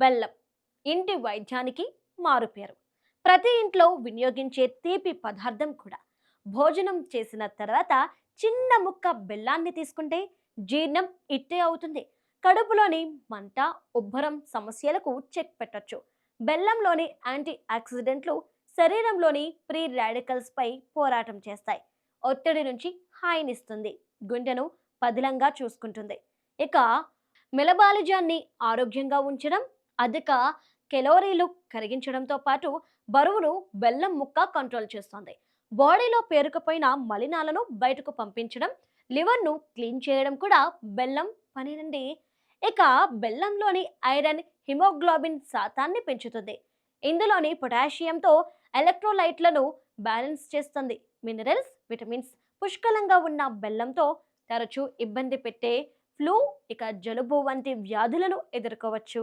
బెల్లం ఇంటి వైద్యానికి మారుపేరు. ప్రతి ఇంట్లో వినియోగించే తీపి పదార్థం కూడా. భోజనం చేసిన తర్వాత చిన్న ముక్క బెల్లాన్ని తీసుకుంటే జీర్ణం ఇట్టే అవుతుంది. కడుపులోని మంట ఉబ్బరం సమస్యలకు చెక్ పెట్టొచ్చు. బెల్లంలోని యాంటీ ఆక్సిడెంట్లు శరీరంలోని ప్రీ రాడికల్స్పై పోరాటం చేస్తాయి. ఒత్తిడి నుంచి హాయినిస్తుంది. గుండెను పదిలంగా చూసుకుంటుంది. ఇక మెలబాలిజాన్ని ఆరోగ్యంగా ఉంచడం అధిక కెలోరీలు కరిగించడంతో పాటు బరువును బెల్లం ముక్క కంట్రోల్ చేస్తుంది. బాడీలో పేరుకుపోయిన మలినాలను బయటకు పంపించడం లివర్ను క్లీన్ చేయడం కూడా బెల్లం పనినండి ఇక బెల్లంలోని ఐరన్ హిమోగ్లోబిన్ శాతాన్ని పెంచుతుంది. ఇందులోని పొటాషియంతో ఎలక్ట్రోలైట్లను బ్యాలెన్స్ చేస్తుంది. మినరల్స్ విటమిన్స్ పుష్కలంగా ఉన్న బెల్లంతో తరచూ ఇబ్బంది పెట్టే ఫ్లూ ఇక జలుబు వంటి వ్యాధులను ఎదుర్కోవచ్చు.